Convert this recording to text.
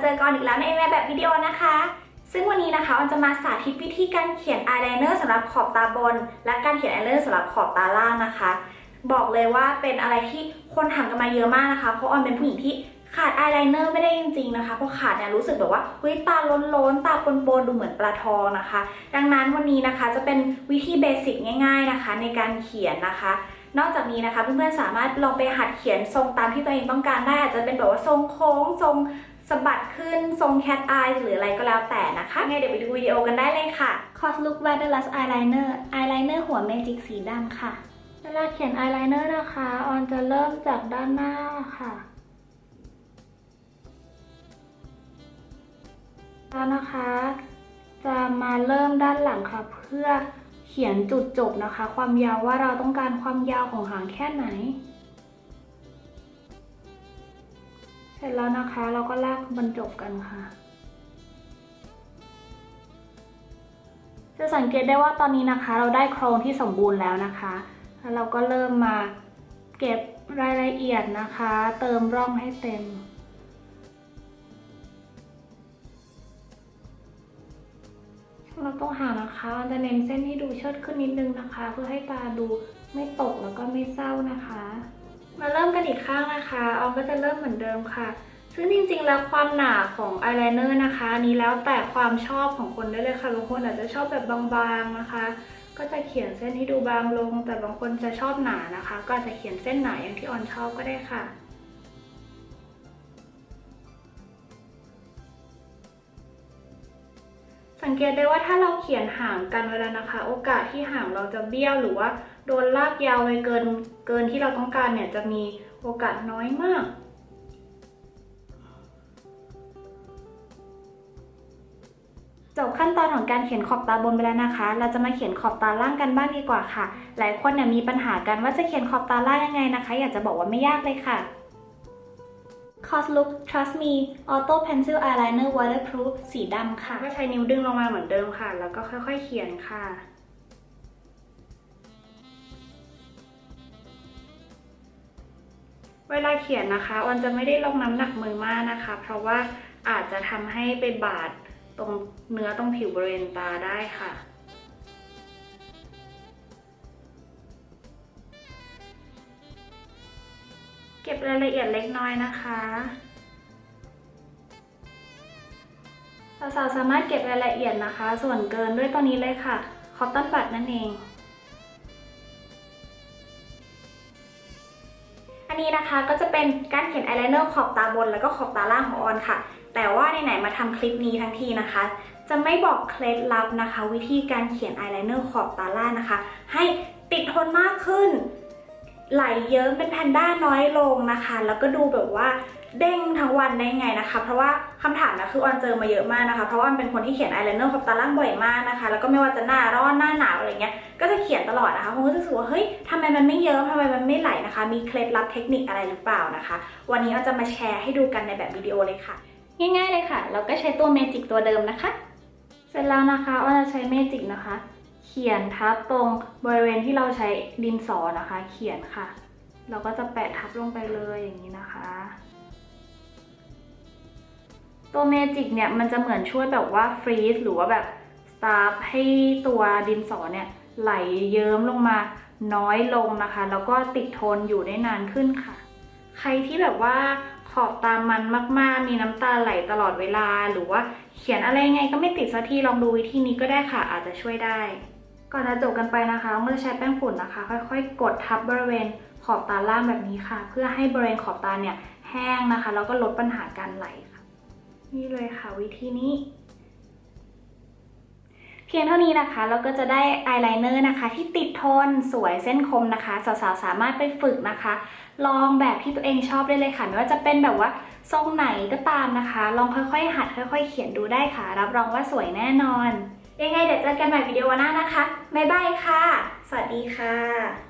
เจอกันอีกแล้วในในแบบวิดีโอนะคะ ซึ่งวันนี้นะคะออนจะมาสาธิตวิธีการเขียนอายไลเนอร์สำหรับขอบตาบน และการเขียนอายไลเนอร์สำหรับขอบตาล่างนะคะ บอกเลยว่าเป็นอะไรที่คนถามกันมาเยอะมากนะคะ เพราะออนเป็นผู้หญิงที่ขาดอายไลเนอร์ไม่ได้จริงๆนะคะเพราะขาดเนี่ยรู้สึกแบบว่าเฮ้ยตาล้นๆ ตาปนๆดูเหมือนปลาทองนะคะ ดังนั้นวันนี้นะคะจะเป็นวิธีเบสิกง่าย ๆนะคะ ในการเขียนนะคะ นอกจากนี้นะคะเพื่อนๆสามารถลองไปหัดเขียนทรงตามที่ตัวเองต้องการได้อาจจะเป็นแบบว่าทรงโค้งทรง สะบัดขึ้นทรงแคทอายหรืออะไรก็แล้วแต่นะคะไงเดี๋ยวไปดูวิดีโอกันได้เลยค่ะ Cos Look Wireless Eyeliner Eyeliner หัวเมจิกสีดำค่ะ เวลาเขียน eyeliner นะคะ ออนจะเริ่มจากด้านหน้าค่ะแล้วนะคะ จะมาเริ่มด้านหลังค่ะ เพื่อเขียนจุดจบนะคะ ความยาวว่าเราต้องการความยาวของหางแค่ไหน เสร็จแล้วนะคะเราก็ลากบรรจบกันค่ะ จะสังเกตได้ว่าตอนนี้นะคะ เราได้โครงที่สมบูรณ์แล้วนะคะ แล้วเราก็เริ่มมาเก็บรายละเอียดนะคะ เติมร่องให้เต็มเราต้องหานะคะจะเน้นเส้นให้ดูเชิดขึ้นนิดนึงนะคะ เพื่อให้ตาดูไม่ตกแล้วก็ไม่เศร้านะคะ มาเริ่มกันอีกข้างนะคะออมก็จะเริ่มเหมือนเดิมค่ะ ซึ่งจริงๆแล้วความหนาของอายไลเนอร์นะคะนี้แล้วแต่ความชอบของคนได้เลยค่ะบางคนอาจจะชอบแบบบางๆนะคะ ก็จะเขียนเส้นให้ดูบางลง แต่บางคนจะชอบหนานะคะ ก็อาจจะเขียนเส้นหนาอย่างที่ออนชอบก็ได้ค่ะ งเกตได้ว่าถ้าเราเขียนห่างกันเวลานะคะ โอกาสที่ห่างเราจะเบี้ยวหรือว่าโดนลากยาวไปเกินเกินที่เราต้องการเนี่ยจะมีโอกาสน้อยมาก จบขั้นตอนของการเขียนขอบตาบนไปแล้วนะคะ เราจะมาเขียนขอบตาล่างกันบ้างดีกว่าค่ะ หลายคนเนี่ยมีปัญหากันว่าจะเขียนขอบตาล่างยังไงนะคะ อยากจะบอกว่าไม่ยากเลยค่ะ Cos Look Trust Me Auto Pencil Eyeliner Waterproof สีดำค่ะ ก็ใช้นิ้วดึงลงมาเหมือนเดิมค่ะ แล้วก็ค่อยๆเขียนค่ะเวลาเขียนนะคะออนจะไม่ได้ลงน้ำหนักมือมากนะคะ เพราะว่าอาจจะทำให้ไปบาดตรงเนื้อตรงผิวบริเวณตาได้ค่ะ เก็บรายละเอียดเล็กน้อยนะคะสาวๆสามารถเก็บรายละเอียดนะคะ ส่วนเกินด้วยตัวนี้เลยค่ะคอตตอนบัดนั่นเอง อันนี้นะคะก็จะเป็นการเขียนอายไลเนอร์ขอบตาบนแล้วก็ขอบตาล่างของออนค่ะ แต่ว่าไหนๆมาทำคลิปนี้ทั้งทีนะคะ จะไม่บอกเคล็ดลับนะคะ วิธีการเขียนอายไลเนอร์ขอบตาล่างนะคะ ให้ติดทนมากขึ้น ไหลเยิ้มเป็นแพนด้าน้อยลงนะคะ แล้วก็ดูแบบว่าเด้งทั้งวันได้ไงนะคะ เพราะว่าคำถามนะคือออนเจอมาเยอะมากนะคะ เพราะว่าออนเป็นคนที่เขียนอายไลเนอร์ขอบตาล่างบ่อยมากนะคะ แล้วก็ไม่ว่าจะหน้าร้อนหน้าหนาวอะไรเงี้ย ก็จะเขียนตลอดนะคะผมก็จะรู้สึกว่าเฮ้ยทำไมมันไม่เยิ้มทำไมมันไม่ไหลนะคะ มีเคล็ดลับเทคนิคอะไรหรือเปล่านะคะ วันนี้เราจะมาแชร์ให้ดูกันในแบบวิดีโอเลยค่ะ ง่ายๆเลยค่ะ เราก็ใช้ตัวเมจิกตัวเดิมนะคะ เสร็จแล้วนะคะออนจะใช้เมจิกนะคะ เขียนทับตรงบริเวณที่เราใช้ดินสอนะคะ เขียนค่ะ เราก็จะแปะทับลงไปเลยอย่างนี้นะคะ ตัวเมจิกเนี่ยมันจะเหมือนช่วยแบบว่าฟรีซหรือว่าแบบสตาร์ฟให้ตัวดินสอเนี่ยไหลเยิ้มลงมาน้อยลงนะคะ แล้วก็ติดทนอยู่ได้นานขึ้นค่ะ ใครที่แบบว่า ขอบตามันมากๆ มีน้ำตาไหลตลอดเวลา หรือว่าเขียนอะไรไงก็ไม่ติดสักทีลองดูวิธีนี้ก็ได้ค่ะ อาจจะช่วยได้ ก่อนจะจบกันไปนะคะก็จะใช้แป้งฝุ่นนะคะ ค่อยๆ กดทับบริเวณขอบตาล่างแบบนี้ค่ะ เพื่อให้บริเวณขอบตาเนี่ยแห้งนะคะแล้วก็ลดปัญหาการไหลค่ะ นี่เลยค่ะวิธีนี้ เพียงเท่านี้นะคะเราก็จะได้อายไลเนอร์นะคะ ที่ติดทนสวยเส้นคมนะคะ สาวๆ สามารถไปฝึกนะคะ ลองแบบที่ตัวเองชอบได้เลยค่ะ ไม่ว่าจะเป็นแบบว่าทรงไหนก็ตามนะคะ ลองค่อยๆ หัดค่อย ๆ เขียนดูได้ค่ะ รับรองว่าสวยแน่นอน ยังไงเดี๋ยวเจอกันใหม่วิดีโอหน้านะคะบ๊ายบายค่ะ สวัสดีค่ะ